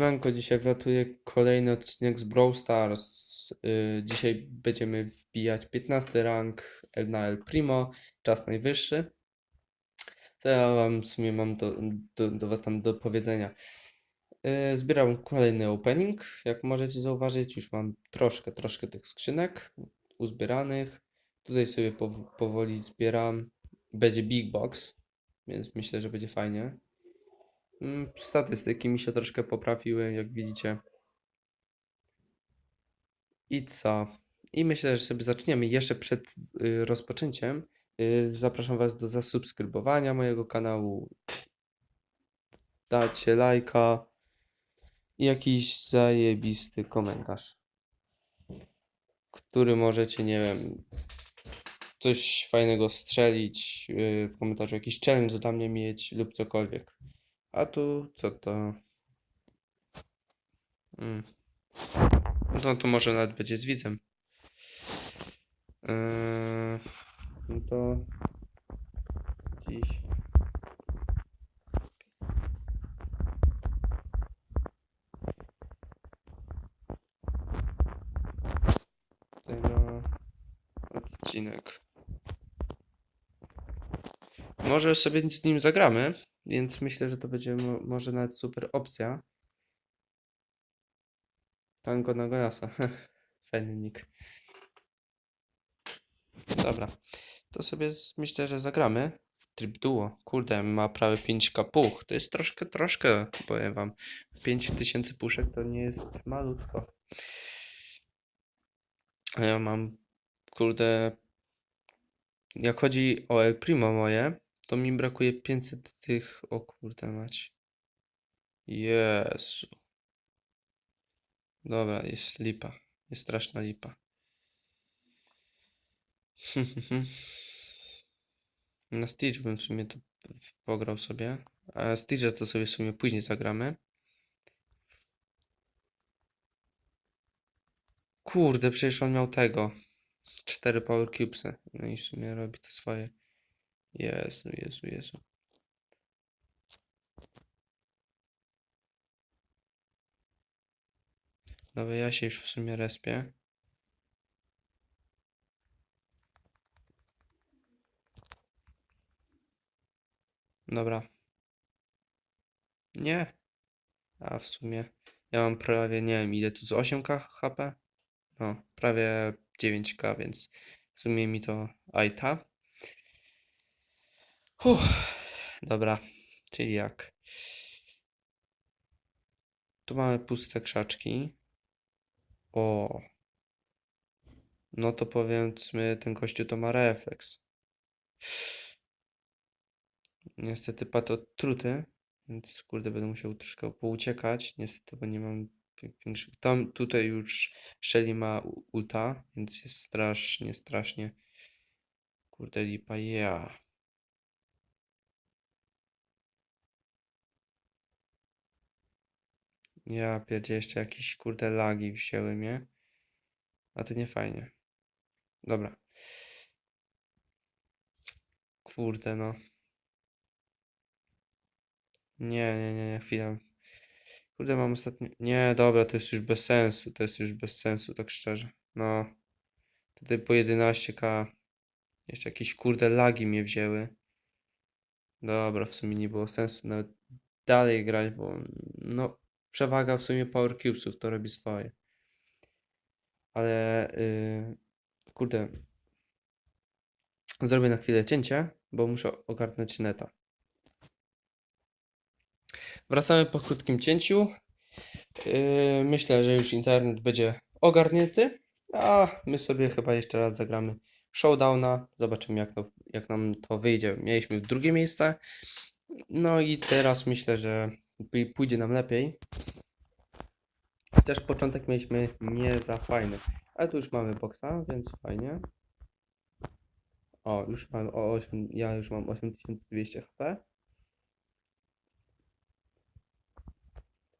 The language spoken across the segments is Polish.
Siemanko, dzisiaj wlatuje kolejny odcinek z Brawl Stars. Yy, dzisiaj będziemy wbijać 15 rank na El Primo, czas najwyższy. To ja wam w sumie mam do, do, do was tam do powiedzenia. Yy, zbieram kolejny opening. Jak możecie zauważyć, już mam troszkę, troszkę tych skrzynek uzbieranych. Tutaj sobie pow powoli zbieram. Będzie Big Box, więc myślę, że będzie fajnie. Mm, Statystyki mi się troszkę poprawiły, jak widzicie. I co? I myślę, że sobie zaczniemy. Jeszcze przed y, rozpoczęciem y, zapraszam Was do zasubskrybowania mojego kanału. Dacie lajka i jakiś zajebisty komentarz, który możecie, nie wiem, coś fajnego strzelić y, w komentarzu, jakiś challenge dla mnie mieć lub cokolwiek. A tu co to? Mm. No to może nawet będzie z widzem. Eee, no to dziś. Odcinek. Może sobie z nim zagramy, więc myślę, że to będzie mo może nawet super opcja. Tango na Golasa. Fajny nick. Dobra. To sobie z, myślę, że zagramy w tryb duo. Kurde, ma prawie 5k puch. To jest troszkę, troszkę, powiem wam. 5000 puszek to nie jest malutko. A ja mam, kurde, jak chodzi o El Primo moje, to mi brakuje 500 tych, o kurde mać. Jezu. Dobra, jest lipa. Jest straszna lipa. Na Stitch bym w sumie to pograł sobie. A Stitcha to sobie w sumie później zagramy. Kurde, przecież on miał tego. Cztery Power Cubesy. No i w sumie robi to swoje. Jezu, Jezu, Jezu. Dobra, ja się już w sumie respię. Dobra. Nie. A w sumie ja mam prawie, nie wiem, ile tu z 8k HP? No, prawie 9k, więc w sumie mi to ajta. Dobra, czyli jak? Tu mamy puste krzaczki. O. No to powiedzmy, ten gościu to ma refleks. Niestety padł truty, więc kurde będę musiał troszkę pouciekać. Niestety, bo nie mam większych. Tam tutaj już Shelly ma ulta, więc jest strasznie, strasznie. Kurde lipa, ja. Ja pierdzie jeszcze jakieś kurde lagi wzięły mnie. A to nie fajnie. Dobra. Kurde no. Nie, nie, nie, nie, chwilę. Kurde, mam ostatnio. Nie, dobra, to jest już bez sensu. To jest już bez sensu, tak szczerze. No. Tutaj po 11k. Jeszcze jakieś kurde lagi mnie wzięły. Dobra, w sumie nie było sensu nawet dalej grać, bo no przewaga w sumie Power Cubesów to robi swoje. Ale yy, kurde. Zrobię na chwilę cięcie, bo muszę ogarnąć neta. Wracamy po krótkim cięciu. Yy, myślę, że już internet będzie ogarnięty, a my sobie chyba jeszcze raz zagramy Showdowna. Zobaczymy, jak, to, jak nam to wyjdzie. Mieliśmy drugie miejsce. No i teraz myślę, że pójdzie nam lepiej. Też początek mieliśmy nie za fajny, ale tu już mamy boksa, więc fajnie. O, już mam o 8, ja już mam 8200 HP.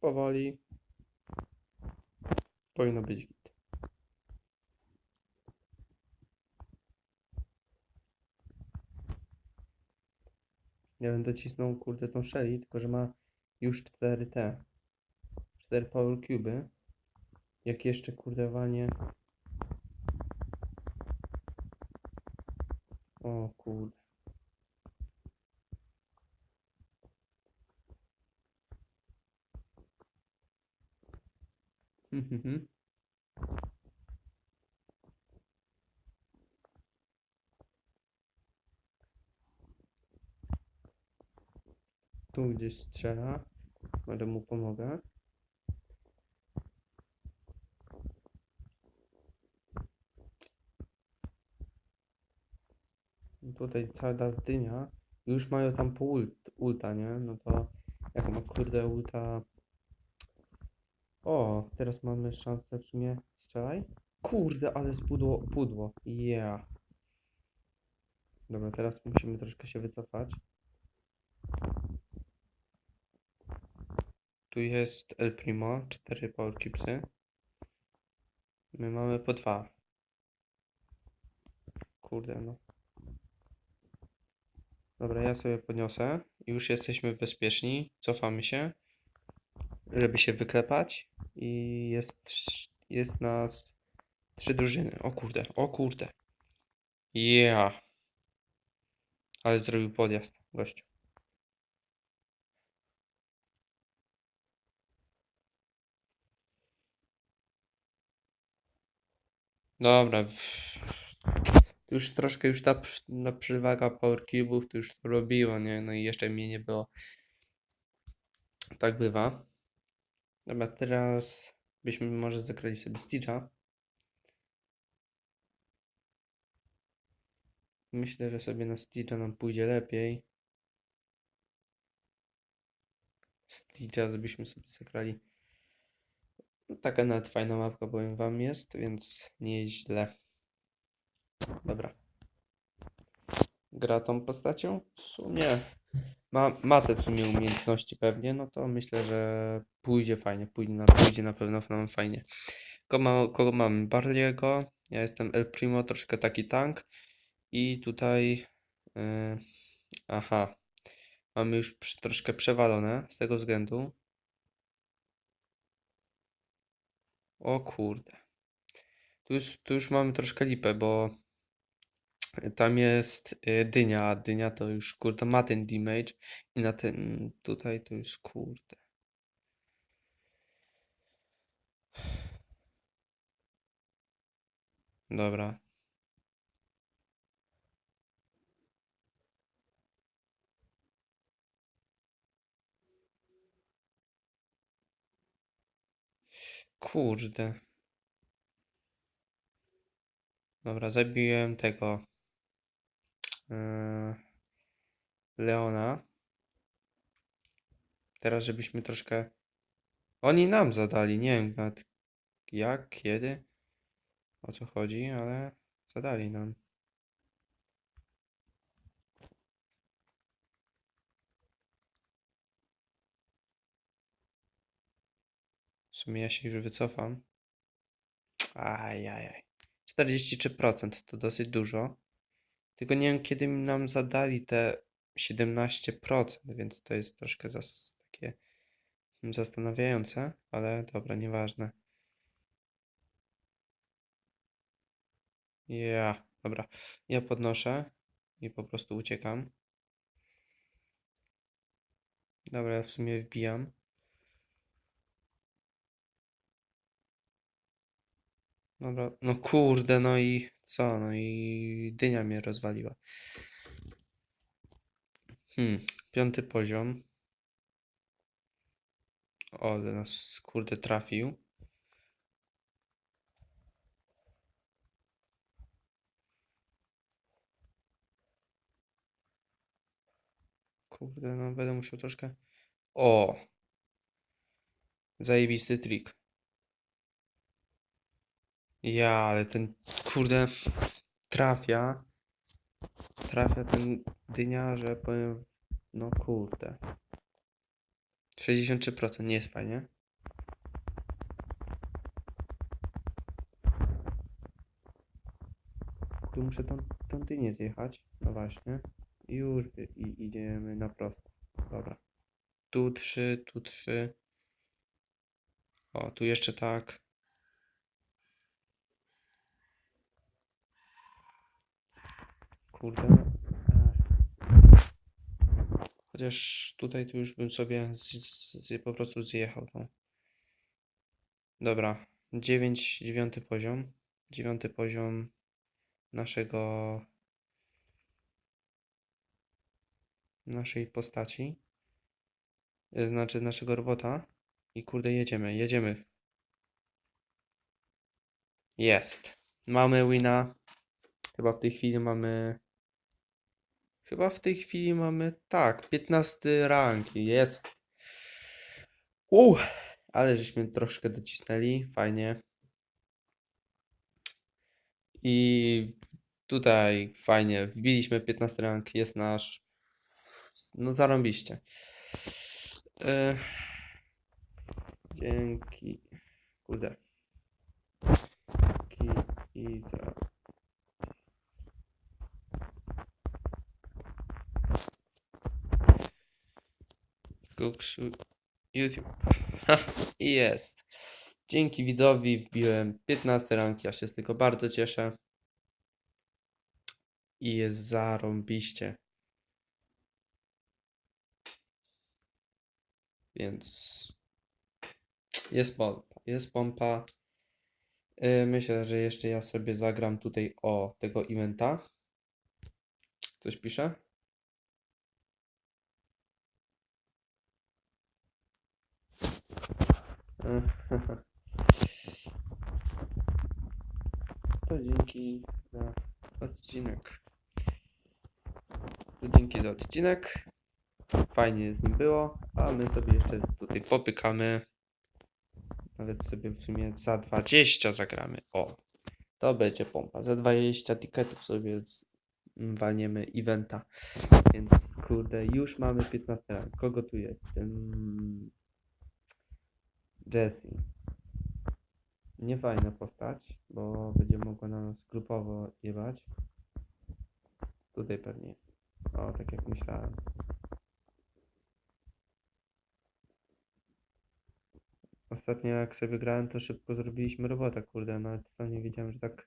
Powoli. Powinno być git. Ja bym docisnął, kurde, tą Shelly, tylko że ma już 4T. 4 power cube. Jak jeszcze kurdewanie. O kurde. Mhm. Tu gdzieś strzela. Może mu pomogę. Tutaj cała dynia. Już mają tam po ult, ulta, nie? No to jak ma kurde ulta. O, teraz mamy szansę w sumie. Strzelaj. Kurde, ale spudło pudło. Yeah. Dobra, teraz musimy troszkę się wycofać. Tu jest El Primo, 4 power cubesy. My mamy po dwa. Kurde, no. Dobra, ja sobie podniosę. Już jesteśmy bezpieczni. Cofamy się, żeby się wyklepać. I jest, jest nas trzy drużyny. O kurde, o kurde. Yeah. Ale zrobił podjazd, gościu. Dobra. Już troszkę już ta, ta przewaga Power Cube'ów to już to robiło, nie? No i jeszcze mnie nie było. Tak bywa. Dobra, teraz byśmy może zagrali sobie Stitcha. Myślę, że sobie na Stitcha nam pójdzie lepiej. Stitcha żebyśmy sobie zagrali. No, taka nawet fajna mapka, powiem wam, jest, więc nie jest źle. Dobra. Gra tą postacią? W sumie ma, ma te w sumie umiejętności pewnie, no to myślę, że pójdzie fajnie, pójdzie na, pójdzie na pewno nam fajnie. Kogo, ma, kogo mamy? Barley'ego, ja jestem El Primo, troszkę taki tank i tutaj yy, aha, mamy już troszkę przewalone z tego względu. O kurde. Tu już, tu już mamy troszkę lipę, bo tam jest y, dynia, a dynia to już kurde ma ten damage i na ten tutaj to już kurde. Dobra. Kurde. Dobra, zabiłem tego yy, Leona. Teraz żebyśmy troszkę oni nam zadali, nie wiem nawet jak, kiedy, o co chodzi, ale zadali nam. Sumie ja się już wycofam. Ajajaj. 43% to dosyć dużo. Tylko nie wiem, kiedy nam zadali te 17%, więc to jest troszkę zas takie zastanawiające, ale dobra, nieważne. Ja, dobra. Ja podnoszę i po prostu uciekam. Dobra, ja w sumie wbijam. Dobra, no kurde, no i co? No i dynia mnie rozwaliła. Hmm, piąty poziom. O, nas kurde trafił. Kurde, no będę musiał troszkę. O! Zajebisty trik. Ja, ale ten kurde trafia. Trafia ten dynia, że powiem. No kurde. 63% nie jest fajnie. Tu muszę tą, tą dynię zjechać. No właśnie. Już i idziemy na prosto. Dobra. Tu trzy, tu trzy. O, tu jeszcze tak. Kurde. Chociaż tutaj tu już bym sobie z, z, po prostu zjechał tą. Dobra. 9, dziewiąty poziom. Dziewiąty poziom naszego naszej postaci. Y, Znaczy naszego robota. I kurde, jedziemy, jedziemy. Jest. Mamy wina. Chyba w tej chwili mamy. Chyba w tej chwili mamy. Tak, 15 rank. Jest. Uuu, ale żeśmy troszkę docisnęli. Fajnie. I tutaj fajnie. Wbiliśmy 15 rank. Jest nasz. No, zarąbiście. E, Dzięki. Kurde. Dzięki i za. Kuksu YouTube. I jest. Dzięki widzowi wbiłem 15 rank. Ja się z tego bardzo cieszę. I jest zarąbiście. Więc jest pompa. Jest pompa. Yy, Myślę, że jeszcze ja sobie zagram tutaj o tego eventa. Coś pisze? To dzięki za odcinek. To dzięki za odcinek. Fajnie z nim było, a my sobie jeszcze tutaj popykamy. Nawet sobie w sumie za 20 zagramy. O, to będzie pompa. Za 20 tiketów sobie walniemy eventa. Więc kurde, już mamy 15 rank. Kogo tu jest? Jessie. Niefajna postać, bo będzie mogła na nas grupowo jebać. Tutaj pewnie. O, tak jak myślałem. Ostatnio jak sobie grałem, to szybko zrobiliśmy robotę, kurde, nawet sam nie wiedziałem, że tak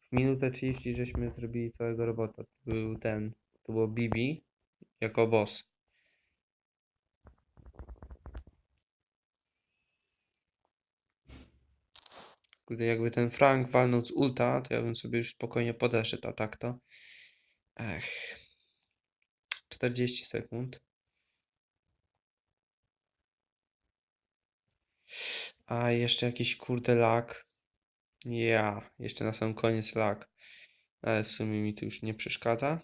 w minutę 30 żeśmy zrobili całego robota. To był ten, to było Bibi jako boss. Kurde, jakby ten Frank walnął z ulta, to ja bym sobie już spokojnie podeszedł, a tak to... Ech... 40 sekund. A jeszcze jakiś kurde lag. Ja, jeszcze na sam koniec lag. Ale w sumie mi to już nie przeszkadza.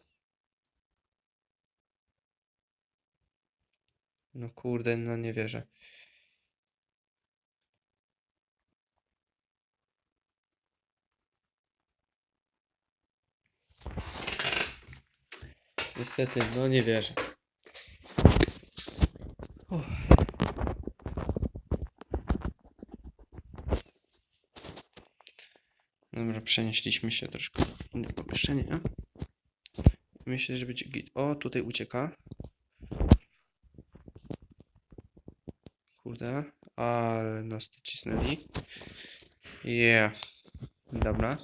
No kurde, no nie wierzę. Niestety, no nie wierzę. Uff. Dobra, przenieśliśmy się troszkę w inne pomieszczenie. Myślę, że będzie git. O, tutaj ucieka. Kurde, ale nas docisnęli. Yeah. Dobra.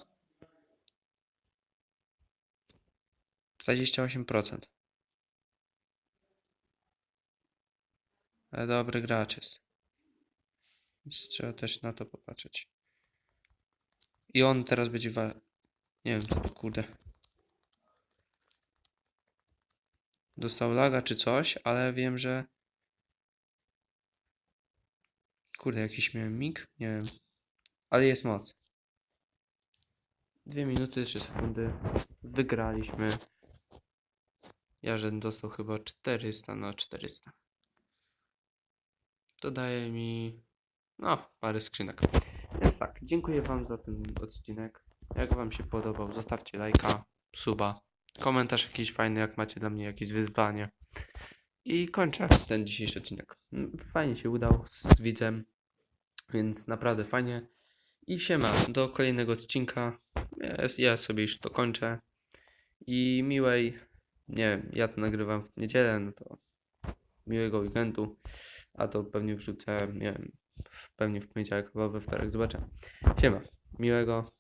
28%. Ale dobry gracz jest. Więc trzeba też na to popatrzeć. I on teraz będzie wa... Nie wiem, co tu kurde. Dostał laga czy coś, ale wiem, że... Kurde, jakiś miałem mig? Nie wiem. Ale jest moc. Dwie minuty, trzy sekundy. Wygraliśmy. Jarzyn dostał chyba 400 na 400. To daje mi... No, parę skrzynek. Więc tak, dziękuję Wam za ten odcinek. Jak Wam się podobał, zostawcie lajka, suba, komentarz jakiś fajny, jak macie dla mnie jakieś wyzwanie. I kończę ten dzisiejszy odcinek. Mm, Fajnie się udał z widzem, więc naprawdę fajnie. I siema, do kolejnego odcinka. Ja, ja sobie już to kończę. I miłej, nie wiem, ja to nagrywam w niedzielę, no to miłego weekendu. A to pewnie wrzucę, nie wiem, pewnie w poniedziałek albo we wtorek, zobaczymy. Siema, miłego.